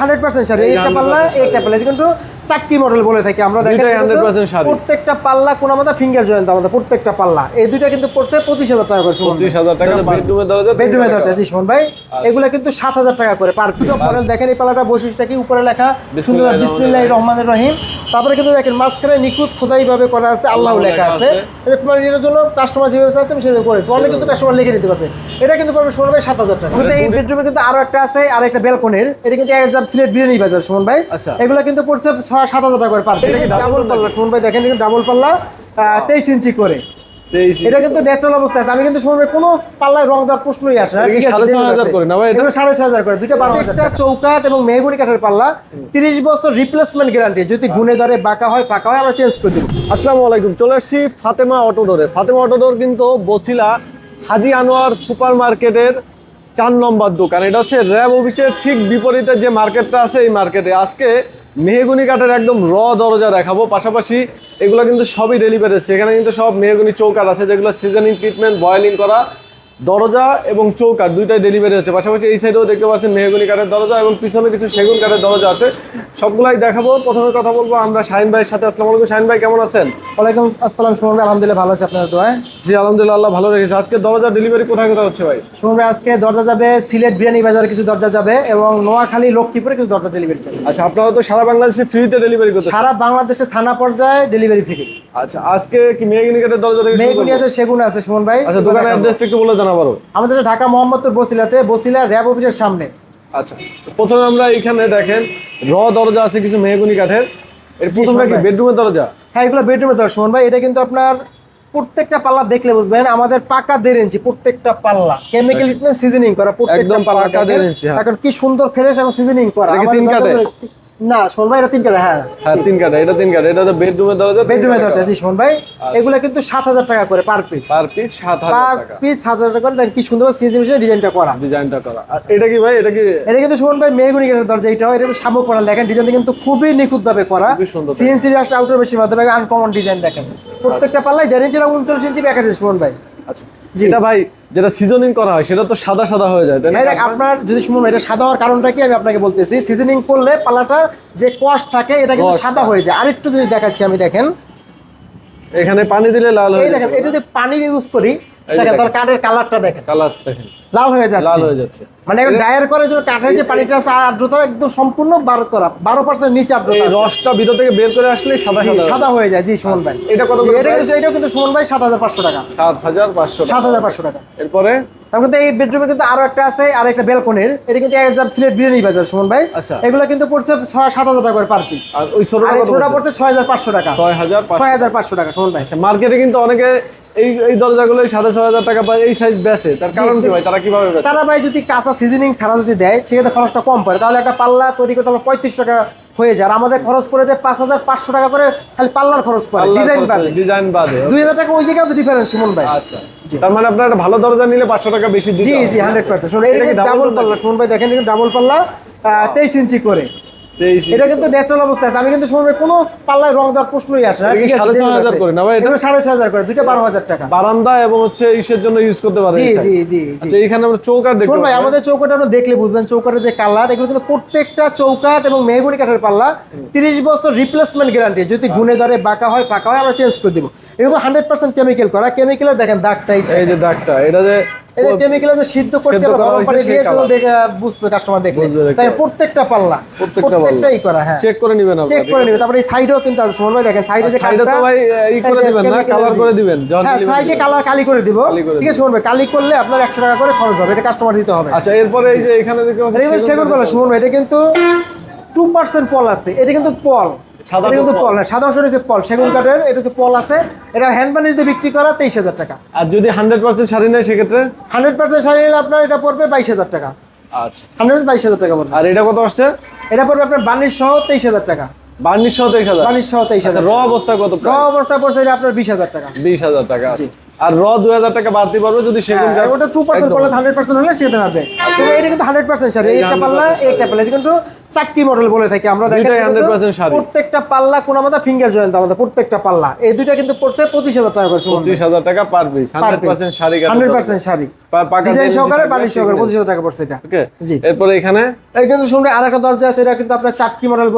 Hundred percent sari. একটা পাল্লা। একটা পাল্লা। কিন্তু চারটি মডেল বলে থাকি আমরা দেখেন দুইটাই কিন্তু 100% শাড়ি। প্রত্যেকটা পাল্লা কোন আমাদের ফিঙ্গার জয়েন্ট আমাদের প্রত্যেকটা পাল্লা। এই দুইটা কিন্তু পড়ছে পঁচিশ হাজার টাকা করে পঁচিশ হাজার টাকা দরজা বেডরুমে দরজা জি সুমন ভাই। এগুলো কিন্তু সাত হাজার টাকা করে পার পিস মডেল দেখেন এই পাল্লাটা বৈশিষ্ট্য কি? উপরে লেখা সুন্দর বিসমিল্লাহ রহমানের রহিম। তারপরে কিন্তু দেখেন মাঝখানে নিখুঁত খোদাই ভাবে করা আছে আল্লাহ লেখা আছে। এটার জন্য কাস্টমার যেভাবে চাচ্ছেন সেভাবে করেছে। অনেক কিছু কাস্টমার লিখে নিতে পারবে। এটা কিন্তু পারবে সুমন ভাই সাত হাজার টাকা। কিন্তু এই বেডরুমে কিন্তু আরও একটা আছে আর একটা ব্যালকনির এটা কিন্তু এক হাজার সিলেট বিরিয়ানি বাজার সুমন ভাই। আচ্ছা। এগুলো কিন্তু পড়ছে ছয় সাত হাজার টাকা করে পার ডাবল পাল্লা? সুমন ভাই দেখেন ডাবল পাল্লা তেইশ ইঞ্চি করে। এটা কিন্তু ন্যাচারাল অবস্থা আছে। আমি কিন্তু সময় কোনো পাল্লায় রং দেওয়ার প্রশ্নই আসে না। ঠিক আছে, সাড়ে ছয় হাজার করে না ভাই এটা? সাড়ে ছয় হাজার করে দুইটা বারো হাজার। চৌকাঠ এবং মেহগুনি কাঠের পাল্লা তিরিশ বছর রিপ্লেসমেন্ট গ্যারান্টি যদি গুনে ধরে বাঁকা হয় পাকা হয় আমরা চেঞ্জ করে দেবো। আসসালামু আলাইকুম চলে আসছি ফাতেমা অটোডোরে। ফাতেমা অটোডোর কিন্তু বসিলা হাজি আনোয়ার সুপার মার্কেটের চার নম্বর দোকান। এটা হচ্ছে র্যাব অফিসের ঠিক বিপরীতে যে মার্কেটটা আছে এই মার্কেটে আজকে মেহগুনি কাঠের একদম র দরজা দেখাবো। পাশাপাশি এগুলো কিন্তু সবই ডেলিভারি হচ্ছে। এখানে কিন্তু সব মেহগুনি চৌকার আছে, যেগুলো সিজনিং ট্রিটমেন্ট বয়েলিং করা দরজা এবং চৌকাট দুইটাই ডেলিভারি হচ্ছে পাশাপাশি এই সাইডেও দেখতে পাচ্ছেন মেহগুনি কাঠের দরজা এবং পিছনে কিছু সেগুন কাঠের দরজা আছে। সবগুলাই দেখাবো। প্রথমে কথা বলব আমরা শাহিন ভাইয়ের সাথে। আসসালামু আলাইকুম শাহিন ভাই কেমন আছেন? ওয়ালাইকুম আসসালাম সুমন ভাই। আলহামদুলিল্লাহ ভালো আছে আপনাদের দোয়ায়। জি আলহামদুলিল্লাহ আল্লাহ ভালো রেখেছে। আজকে দরজা ডেলিভারি কোথায় কোথায় হচ্ছে ভাই? সুমন ভাই আজকে দরজা যাবে সিলেট বিরিয়ানি বাজারে কিছু দরজা যাবে এবং নোয়াখালী লক্ষ্মীপুরে কিছু দরজা ডেলিভারি যাবে। আচ্ছা আপনারা তো সারা বাংলাদেশে ফ্রিতে ডেলিভারি করতে সারা বাংলাদেশে থানা পর্যায়ে ডেলিভারি ফ্রি আচ্ছা আজকে কি মেহগিনি কাঠের দরজা থেকে? মেহগুনিয়াতে সেগুন আছে সুমন ভাই। আচ্ছা দোকানের অ্যাড্রেসটা একটু বলে জানা পারো আমাদের ঢাকা মোহাম্মদপুর বসিলাতে বসিলা র্যাব অফিসের সামনে। আচ্ছা প্রথমে আমরা এখানে দেখেন র দরজা আছে কিছু মেহগুনি কাঠের। এর প্রথমটা কি বেডরুমের দরজা? হ্যাঁ এগুলো বেডরুমের দর সুমন ভাই। এটা কিন্তু আপনার প্রত্যেকটা পাল্লা দেখলে বুঝবেন আমাদের পাকা দেড় ইঞ্চি প্রত্যেকটা পাল্লা। কেমিক্যাল ট্রিটমেন্ট সিজনিং করা প্রত্যেকটা পাল্লা দেড় ইঞ্চি, হ্যাঁ। এখন কি সুন্দর ফ্রেশ এবং সিজনিং করা। তিন? না সুমন ভাই এটা তিন কাঠে হ্যাঁ। হ্যাঁ তিন কাঠা এটা তিন কাঠা এটা তো বেডরুমের দরজা বেডরুমের দরজা জি সুমন ভাই। এগুলো কিন্তু সাত হাজার টাকা করে পার পিস পার পিস সাত হাজার পার টাকা। পিস সাত হাজার টাকা করে দেখেন কি সুন্দর সিজনিং ডিজাইনটা করা। ডিজাইনটা করা। আর এটা কি ভাই এটা কি? এটা কিন্তু সুমন ভাই মেগুনি গেটের দরজা এটা কিন্তু শামুক করা দেখেন ডিজাইনটা কিন্তু খুবই নিখুঁত ভাবে করা সিএনসি রাস্ট আউটার মেশিন মাধ্যমে আনকমন ডিজাইন দেখেন। প্রত্যেকটা পাল্লায় দেড় ইঞ্চি এবং উনচল্লিশ ইঞ্চি ব্যাক আছে সুমন ভাই। আচ্ছা। যেটা ভাই যেটা সিজনিং করা হয় সেটা তো সাদা সাদা হয়ে যায় তাই না? দেখ, আপনার যদি শুনুন এটা সাদা হওয়ার কারণটা কি আমি আপনাকে বলতেছি? সিজনিং করলে পালাটার যে কষ থাকে এটা কিন্তু সাদা হয়ে যায়। আরেকটু জিনিস দেখাচ্ছি আমি দেখেন। এখানে পানি দিলে লাল এই হয়ে দেখেন এটা যদি পানি ইউজ করি দেখেন। কাঠের কালারটা দেখেন। কালার দেখেন। লাল হয়ে লাল হয়ে যাচ্ছে। মানে এখন ডায়ার জন্য কাঠের যে পানিটা আছে আর্দ্রতা একদম সম্পূর্ণ বার করা বারো পার্সেন্ট নিচে আর্দ্রতা। রসটা ভিতর থেকে বের করে আসলে সাদা সাদা হয়ে যায়। জি সুমন ভাই। এটা কত এটা কিন্তু- এটাও কিন্তু সুমন ভাই সাত হাজার পাঁচশো টাকা। সাত হাজার পাঁচশো সাত হাজার পাঁচশো টাকা। এরপরে? তার মধ্যে এই বেডরুমে কিন্তু আরও একটা আছে আর একটা ব্যালকনির এটা কিন্তু এক হাজার সিলেট বিরিয়ানি বাজার সুমন ভাই। আচ্ছা। এগুলো কিন্তু পড়ছে ছয় সাত হাজার টাকা করে পার পিস আর ওই ছোটটা পড়ছে? পড়ছে ছয় হাজার পাঁচশো টাকা। ছয় হাজার ছয় হাজার পাঁচশো টাকা সুমন ভাই। মার্কেটে কিন্তু অনেকে এই এই দরজাগুলো সাড়ে ছয় হাজার টাকা পায় এই সাইজ বেচে। তার কারণ কি ভাই? তারা কীভাবে তারা ভাই যদি কাঁচা সিজনিং ছাড়া যদি দেয় সেক্ষেত্রে খরচটা কম পড়ে। তাহলে একটা পাল্লা তৈরি করতে আমার পঁয়ত্রিশ টাকা হয়ে যায়। আর আমাদের খরচ পড়ে যায় পাঁচ হাজার পাঁচশো টাকা করে খালি পাল্লার খরচ পড়ে ডিজাইন বাদে। ডিজাইন বাদে দুই হাজার টাকা ওই জায়গায় ডিফারেন্স সুমন ভাই। আচ্ছা। তার মানে আপনার একটা ভালো দরজা নিলে পাঁচশো টাকা বেশি জি জি হান্ড্রেড পার্সেন্ট ডাবল পাল্লা শুনুন ভাই দেখেন ডাবল পাল্লা তেইশ ইঞ্চি করে। এটা কিন্তু ন্যাচারাল অবস্থা আছে। আমি কিন্তু ভাই কোনো পাল্লায় রং দেওয়ার প্রশ্নই আসে না। ঠিক আছে, সাড়ে ছয় যেগুলো হাজার আছে। করে না ভাই? এটা? এগুলো সাড়ে ছয় হাজার করে দুইটা বারো হাজার টাকা। বারান্দা এবং হচ্ছে ইসের জন্য ইউজ করতে পারে জি জি জি আচ্ছা এখানে আমরা চৌকার দেখতে শুনুন ভাই আমাদের চৌকাট আপনি দেখলে বুঝবেন চৌকাটের যে কালার এগুলো কিন্তু প্রত্যেকটা চৌকাট এবং মেহগুনি কাঠের পাল্লা তিরিশ বছর রিপ্লেসমেন্ট গ্যারান্টি যদি গুনে ধরে বাঁকা হয় পাকা হয় আমরা চেঞ্জ করে দিব। এগুলো হান্ড্রেড পার্সেন্ট কেমিক্যাল করা। কেমিক্যালের দেখেন দাগটাই এই যে দাগটা এটা যে এই যে কেমিক্যালে যে সিদ্ধ করছে আমরা গরম পানি দিয়ে চলো দেখে বুঝবে কাস্টমার দেখলে। তাই প্রত্যেকটা পাল্লা প্রত্যেকটাই করা হ্যাঁ। চেক করে নেবেন চেক করে নেবে তারপরে এই সাইডেও কিন্তু আছে সুমন ভাই দেখেন সাইডে যে সাইডে তো ভাই ই করে দিবেন না কালার করে দিবেন হ্যাঁ সাইডে কালার কালি করে দিব। ঠিক আছে সুমন ভাই কালি করলে আপনার একশো টাকা করে খরচ হবে এটা কাস্টমার দিতে হবে। আচ্ছা এরপরে এই যে এখানে দেখতে এটা কিন্তু সেগুন পাল্লা সুমন ভাই এটা কিন্তু টু পার্সেন্ট পল আছে এটা কিন্তু পল। সাদা কিন্তু পল। না সাদা অংশ হচ্ছে পল সেগুন কাঠের এটা হচ্ছে পল আছে। এটা হ্যান্ড বানিশ দিয়ে বিক্রি করা তেইশ হাজার টাকা। আর যদি হান্ড্রেড পার্সেন্ট শাড়ি নেয় সেক্ষেত্রে? হান্ড্রেড পার্সেন্ট শাড়ি নিলে আপনার এটা পড়বে বাইশ হাজার টাকা। আচ্ছা। হান্ড্রেড বাইশ হাজার টাকা পড়বে। আর এটা কত আসছে? এটা পড়বে আপনার বার্নিশ সহ তেইশ হাজার টাকা। বার্নিশ সহ তেইশ হাজার। বার্নিশ সহ তেইশ আচ্ছা হাজার র অবস্থা কত র অবস্থা পড়ছে এটা আপনার বিশ হাজার টাকা। বিশ হাজার টাকা আছে আর র দুই হাজার টাকা বাড়তি পারবে যদি সেগুন হ্যাঁ, কাঠ ওটা টু পার্সেন্ট। করলে হান্ড্রেড পার্সেন্ট হলে পারবে এটা কিন্তু হান্ড্রেড পার্সেন্ট শাড়ি এই একটা পাল্লা 100% পাল্লা এটা কিন্তু চারটি মডেল বলে থাকি আমরা দেখেন দুইটাই কিন্তু 100% প্রত্যেকটা পাল্লা কোন আমাদের ফিঙ্গার জয়েন্ট আমাদের প্রত্যেকটা পাল্লা। এই দুইটা কিন্তু পড়ছে পঁচিশ হাজার টাকা করে পঁচিশ হাজার টাকা per piece hundred percent sari hundred percent sari. Design সহকারে সহকারে পঁচিশ হাজার টাকা পড়ছে এটা। জি। এরপরে এখানে? এই কিন্তু শুনলে আর একটা দরজা আছে এটা কিন্তু আপনার চারটি মডেল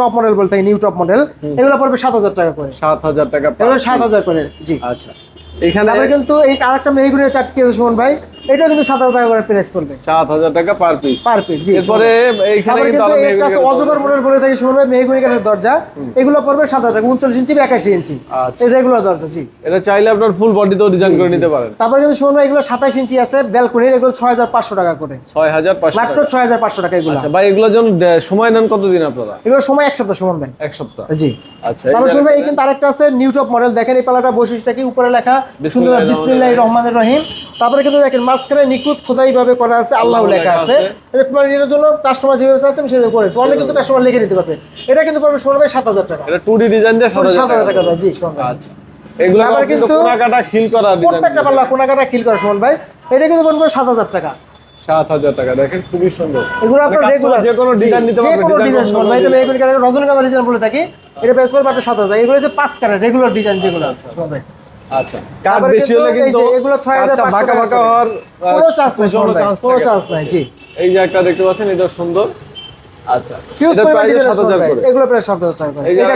টপ মডেল বলতে নিউ টপ মডেল এগুলো পড়বে সাত হাজার টাকা করে। সাত হাজার টাকা সাত হাজার করে জি। আচ্ছা। এখানে কিন্তু এই আরেকটা মেহগুনের চাটকি আছে সুমন ভাই। এটা কিন্তু সাত হাজার টাকা করে প্রাইস পড়বে। সাত হাজার টাকা পার পিস পার পিস জি এরপরে এইখানে কিন্তু অজগর মডেল বলে থাকি ভাই মেহগুনি কাঠের দরজা এগুলো পড়বে সাত হাজার টাকা উনচল্লিশ ইঞ্চি একাশি ইঞ্চি। আচ্ছা। এই রেগুলার দরজা জি। এটা চাইলে আপনার ফুল বডিতেও ডিজাইন করে নিতে পারেন। তারপরে কিন্তু শুনুন এগুলো সাতাশ ইঞ্চি আছে ব্যালকনির এগুলো ছয় হাজার পাঁচশো টাকা করে। ছয় হাজার পাঁচশো মাত্র। ছয় হাজার পাঁচশো টাকা এগুলো। আচ্ছা ভাই এগুলোর জন্য সময় নেন কতদিন আপনারা? এগুলো সময় এক সপ্তাহ সুমন ভাই। এক সপ্তাহ। জি। আচ্ছা তারপরে ভাই এই কিন্তু আরেকটা আছে নিউ টপ মডেল দেখেন এই পালাটা বৈশিষ্ট্য কি? উপরে লেখা সুন্দর বিসমিল্লাহির বিসমিল্লাহ রহমানের রহিম। তারপরে কিন্তু দেখেন মাঝখানে নিখুঁত খোদাই ভাবে করা আছে আল্লাহ লেখা আছে। এটার জন্য কাস্টমার যেভাবে চাচ্ছেন সেভাবে করেছে অনেক কিছু কাস্টমার লিখে নিতে পারবে। এটা কিন্তু ভাই সাত হাজার টাকা। এটা টু ডি ডিজাইন দিয়ে সাত হাজার টাকা। জি আচ্ছা। এগুলো আবার কিন্তু কোনাকাটা খিল করা প্রত্যেকটা পাল্লা কোনাকাটা কিল করে ভাই। এটা কিন্তু পড়বে সাত হাজার টাকা। সাত হাজার টাকা দেখেন খুবই সুন্দর। এগুলো আপনার মানে রেগুলার যে কোনো ডিজাইন নিতে যে কোনো ডিজাইন ভাই। এটা রজনীগন্ধা ডিজাইন বলে থাকি। এটা মাত্র সাত হাজার। এগুলো হচ্ছে পাঁচ কারের রেগুলার ডিজাইন যেগুলো। সুমন ভাই। আচ্ছা। কাঠ বেশি হলে কিন্তু এগুলো 6500 বাঁকা বাঁকা হওয়ার কোনো চান্স নাই প্রচণ্ড সুমন ভাই, chance কোনো চান্স নাই জি। এই যে একটা দেখতে পাচ্ছেন এটা সুন্দর। আচ্ছা। হিউজ পরিমাণ করে। এগুলো প্রায় টাকা করে। এটা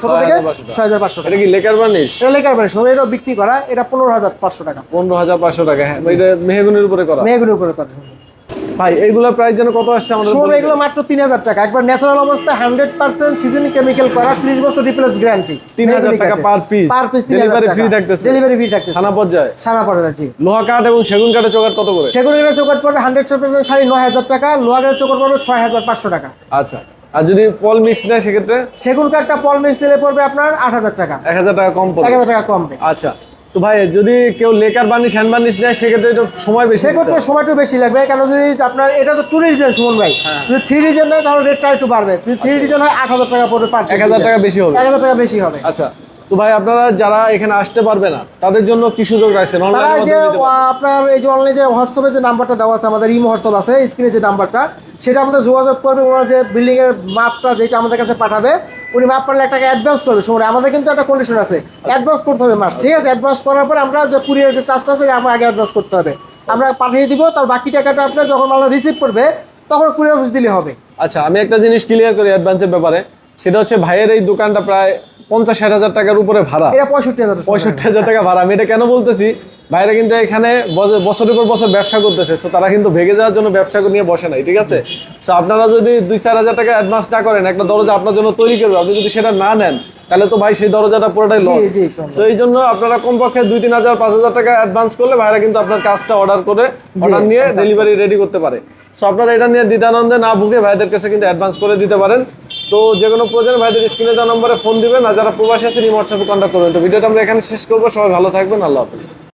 ছোট থেকে 6500 টাকা। ছয় হাজার পাঁচশো টাকা এটা কি লেকার বার্নিশ? এটা লেখার মানে শুনুন এটাও বিক্রি করা এটা পনেরো হাজার পাঁচশো টাকা। পনেরো হাজার পাঁচশো টাকা হ্যাঁ। এটা মেহগুনির উপরে করা। মেহগুনির উপরে কথা শুনুন ভাই এইগুলোর প্রাইস যেন কত আসছে আমাদের শুনুন এগুলো মাত্র তিন হাজার টাকা। একবার ন্যাচারাল অবস্থায় হান্ড্রেড পার্সেন্ট সিজনিং কেমিক্যাল করা ত্রিশ বছর রিপ্লেস গ্যারান্টি 3000 টাকা per piece। পার পিস তিন Delivery হাজার free থাকতেছে। ডেলিভারি ফ্রি থাকতেছে। থানা পর্যায়ে। সারা পড়ে জি। লোহা কাঠ এবং সেগুন কাঠের চোকাট কত করে? সেগুলো এগুলো চোখট পড়বে হান্ড্রেড পার্সেন্ট শাড়ি নয় হাজার টাকা লোহাগের চোখট পড়বে ছয় হাজার পাঁচশো টাকা। আচ্ছা। আর যদি পল মিক্স নেয় সেক্ষেত্রে? সেগুন কাঠটা পল মিক্স দিলে পড়বে আপনার আট হাজার টাকা। এক হাজার টাকা কম এক পড়বে হাজার টাকা কমবে। আচ্ছা। তো ভাই যদি কেউ লেকার বার্নিশ হ্যান্ড বার্নিশ নেয় সেক্ষেত্রে একটু সময় বেশি সেক্ষেত্রে। সময়টা বেশি লাগবে কেন যদি আপনার এটা তো টু ডিজাইন সুমন ভাই। হ্যাঁ। যদি থ্রি ডিজাইন নেয় তাহলে রেটটা একটু বাড়বে। যদি থ্রি ডিজাইন হয় আট হাজার টাকা পড়বে পার এক হাজার টাকা বেশি হবে। এক হাজার টাকা বেশি হবে। আচ্ছা। তো ভাই আপনারা যারা এখানে আসতে পারবে না তাদের জন্য কি সুযোগ রাখছেন? তারা যে আপনার এই যে অনলাইনে যে হোয়াটসঅ্যাপে যে নাম্বারটা দেওয়া আছে আমাদের ইমো হোয়াটসঅ্যাপ আছে স্ক্রিনে যে নাম্বারটা সেটা আমাদের যোগাযোগ করবে ওনারা যে বিল্ডিং এর মাপটা যেটা আমাদের কাছে পাঠাবে উনি মাপ পারলে এক টাকা অ্যাডভান্স করবে। সময় আমাদের কিন্তু একটা কন্ডিশন আছে অ্যাডভান্স করতে হবে মাস ঠিক আছে? অ্যাডভান্স করার পর আমরা যে কুরিয়ার যে চার্জটা আছে আমরা আগে অ্যাডভান্স করতে হবে। আমরা পাঠিয়ে দিব তার বাকি টাকাটা আপনার যখন মাল রিসিভ করবে তখন কুরিয়ার অফিস দিলে হবে। আচ্ছা আমি একটা জিনিস ক্লিয়ার করি অ্যাডভান্সের ব্যাপারে সেটা হচ্ছে ভাইয়ের এই দোকানটা প্রায় পঞ্চাশ ষাট হাজার টাকার উপরে ভাড়া। এটা পঁয়ষট্টি হাজার পঁয়ষট্টি হাজার টাকা ভাড়া। আমি এটা কেন বলতেছি? ভাইরা কিন্তু এখানে বছরের পর বছর ব্যবসা করতেছে তো তারা কিন্তু ভেগে যাওয়ার জন্য ব্যবসা নিয়ে বসে নাই ঠিক আছে? তো আপনারা যদি দুই চার হাজার টাকা অ্যাডভান্স না করেন একটা দরজা আপনার জন্য তৈরি করবে। আপনি যদি সেটা না নেন তাহলে তো ভাই সেই দরজাটা পুরোটাই লস। তো এই জন্য আপনারা কমপক্ষে দুই তিন হাজার পাঁচ হাজার টাকা অ্যাডভান্স করলে ভাইরা কিন্তু আপনার কাজটা অর্ডার করে অর্ডার নিয়ে ডেলিভারি রেডি করতে পারে। সো আপনারা এটা নিয়ে দ্বিধানন্দে না ভুগে ভাইদের কাছে কিন্তু অ্যাডভান্স করে দিতে পারেন। তো যে কোনো প্রয়োজন ভাইদের স্ক্রিনে দেওয়া নম্বরে ফোন দিবেন আর যারা প্রবাসী আছেন এই হোয়াটসঅ্যাপে কন্ট্যাক্ট করবেন। তো ভিডিওটা আমরা এখানে শেষ করব। সবাই ভালো থাকবেন। আল্লাহ হাফিজ।